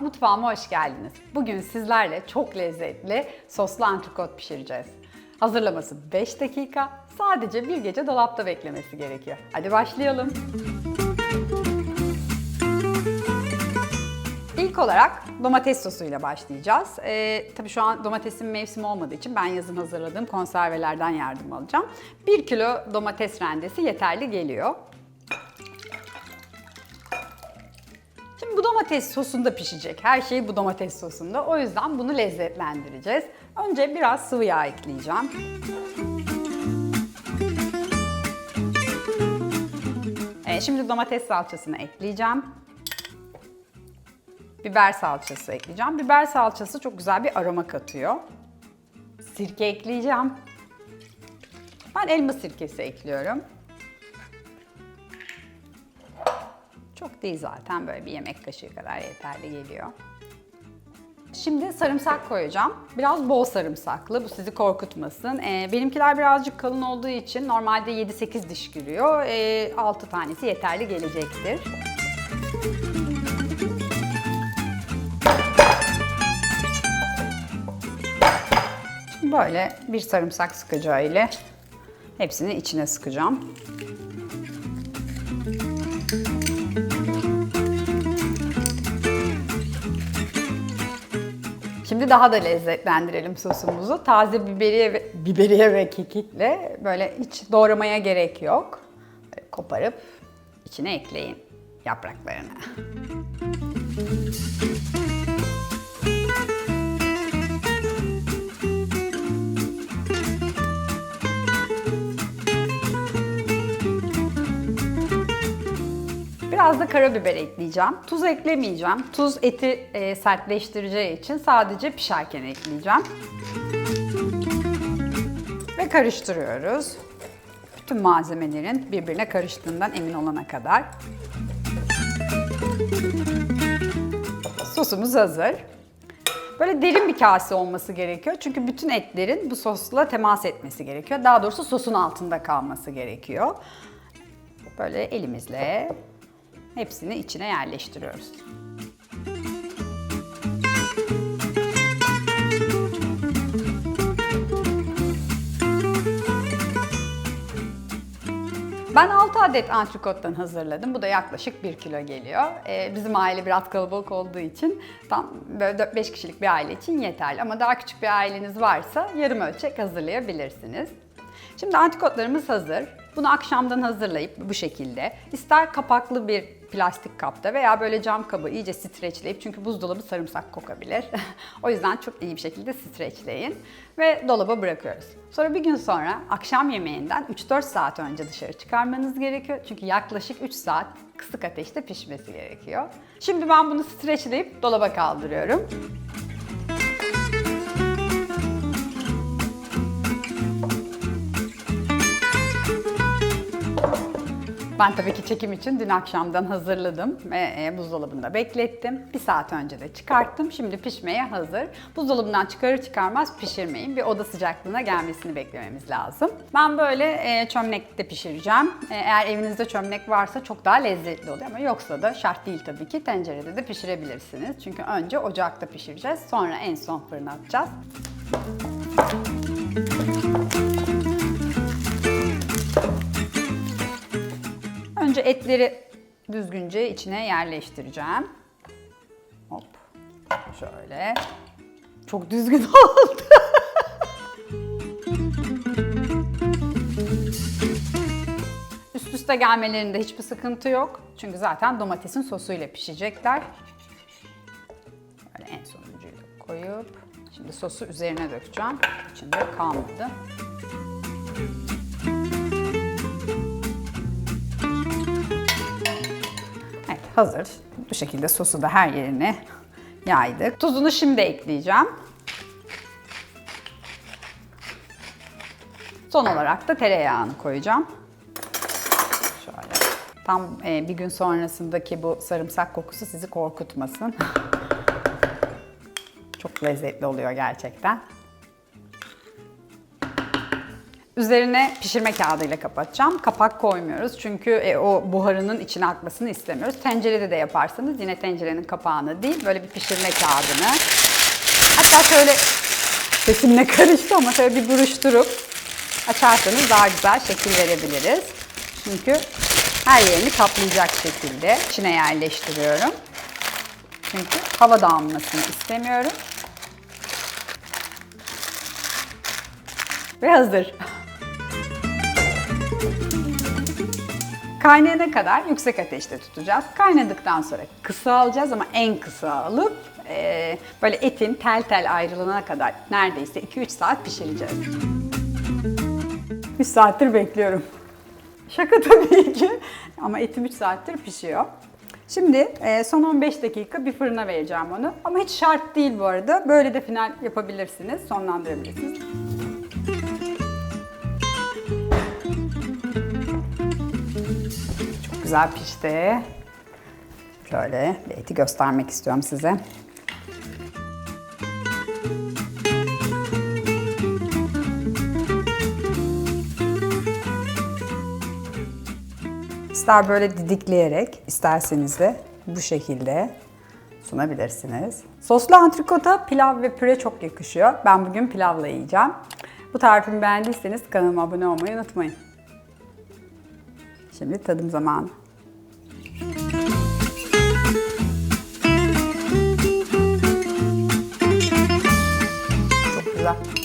Mutfağıma hoş geldiniz. Bugün sizlerle çok lezzetli soslu antrikot pişireceğiz. Hazırlaması 5 dakika, sadece bir gece dolapta beklemesi gerekiyor. Hadi başlayalım. İlk olarak domates sosuyla başlayacağız. Ee, tabii şu an domatesin mevsimi olmadığı için ben yazın hazırladığım konservelerden yardım alacağım. 1 kilo domates rendesi yeterli geliyor. Domates sosunda pişecek. Her şey bu domates sosunda. O yüzden bunu lezzetlendireceğiz. Önce biraz sıvı yağ ekleyeceğim. Ee, şimdi domates salçasını ekleyeceğim. Biber salçası ekleyeceğim. Biber salçası çok güzel bir aroma katıyor. Sirke ekleyeceğim. Ben elma sirkesi ekliyorum. Çok değil zaten böyle bir yemek kaşığı kadar yeterli geliyor. Şimdi sarımsak koyacağım. Biraz bol sarımsaklı. Bu sizi korkutmasın. Ee, benimkiler birazcık kalın olduğu için normalde 7-8 diş giriyor. Ee, 6 tanesi yeterli gelecektir. Şimdi böyle bir sarımsak sıkacağı ile hepsini içine sıkacağım. Şimdi daha da lezzetlendirelim sosumuzu. Taze biberiye ve, biberiye ve kekikle böyle hiç doğramaya gerek yok. Koparıp içine ekleyin yapraklarını. Biraz da karabiber ekleyeceğim. Tuz eklemeyeceğim. Tuz eti e, sertleştireceği için sadece pişerken ekleyeceğim. Ve karıştırıyoruz. Bütün malzemelerin birbirine karıştığından emin olana kadar. Sosumuz hazır. Böyle derin bir kase olması gerekiyor. Çünkü bütün etlerin bu sosla temas etmesi gerekiyor. Daha doğrusu sosun altında kalması gerekiyor. Böyle elimizle hepsini içine yerleştiriyoruz. Ben 6 adet antrikottan hazırladım. Bu da yaklaşık 1 kilo geliyor. Ee, bizim aile biraz kalabalık olduğu için tam böyle 4-5 kişilik bir aile için yeterli. Ama daha küçük bir aileniz varsa yarım ölçek hazırlayabilirsiniz. Şimdi antrikotlarımız hazır. Bunu akşamdan hazırlayıp bu şekilde ister kapaklı bir plastik kapta veya böyle cam kabı iyice streçleyip çünkü buzdolabı sarımsak kokabilir. o yüzden çok iyi bir şekilde streçleyin ve dolaba bırakıyoruz. Sonra bir gün sonra akşam yemeğinden 3-4 saat önce dışarı çıkarmanız gerekiyor. Çünkü yaklaşık 3 saat kısık ateşte pişmesi gerekiyor. Şimdi ben bunu streçleyip dolaba kaldırıyorum. Ben tabii ki çekim için dün akşamdan hazırladım ve e, buzdolabında beklettim. Bir saat önce de çıkarttım. Şimdi pişmeye hazır. Buzdolabından çıkarır çıkarmaz pişirmeyin. Bir oda sıcaklığına gelmesini beklememiz lazım. Ben böyle e, çömlekte pişireceğim. E, eğer evinizde çömlek varsa çok daha lezzetli oluyor ama yoksa da şart değil tabii ki. Tencerede de pişirebilirsiniz. Çünkü önce ocakta pişireceğiz. Sonra en son fırına atacağız. Önce etleri düzgünce içine yerleştireceğim. Hop. Şöyle. Çok düzgün oldu. Üst üste gelmelerinde hiçbir sıkıntı yok. Çünkü zaten domatesin sosuyla pişecekler. Böyle en sonuncuyu da koyup şimdi sosu üzerine dökeceğim. İçinde kalmadı. Hazır. Bu şekilde sosu da her yerine yaydık. Tuzunu şimdi ekleyeceğim. Son olarak da tereyağını koyacağım. Şöyle. Tam e, bir gün sonrasındaki bu sarımsak kokusu sizi korkutmasın. Çok lezzetli oluyor gerçekten. Üzerine pişirme kağıdıyla kapatacağım. Kapak koymuyoruz çünkü e, o buharının içine akmasını istemiyoruz. Tencerede de yaparsanız yine tencerenin kapağını değil böyle bir pişirme kağıdını. Hatta şöyle sesimle karıştı ama şöyle bir buruşturup açarsanız daha güzel şekil verebiliriz. Çünkü her yerini kaplayacak şekilde içine yerleştiriyorum. Çünkü hava dağılmasını istemiyorum. Ve hazır. Kaynayana kadar yüksek ateşte tutacağız. Kaynadıktan sonra kısa alacağız ama en kısa alıp eee, böyle etin tel tel ayrılana kadar neredeyse 2-3 saat pişireceğiz. 3 saattir bekliyorum. Şaka tabii ki ama etim 3 saattir pişiyor. Şimdi eee, son 15 dakika bir fırına vereceğim onu. Ama hiç şart değil bu arada. Böyle de final yapabilirsiniz, sonlandırabilirsiniz. Güzel pişti. Şöyle bir eti göstermek istiyorum size. İster böyle didikleyerek, isterseniz de bu şekilde sunabilirsiniz. Soslu antrikota pilav ve püre çok yakışıyor. Ben bugün pilavla yiyeceğim. Bu tarifimi beğendiyseniz kanalıma abone olmayı unutmayın. Şimdi tadım zamanı. Çok güzel.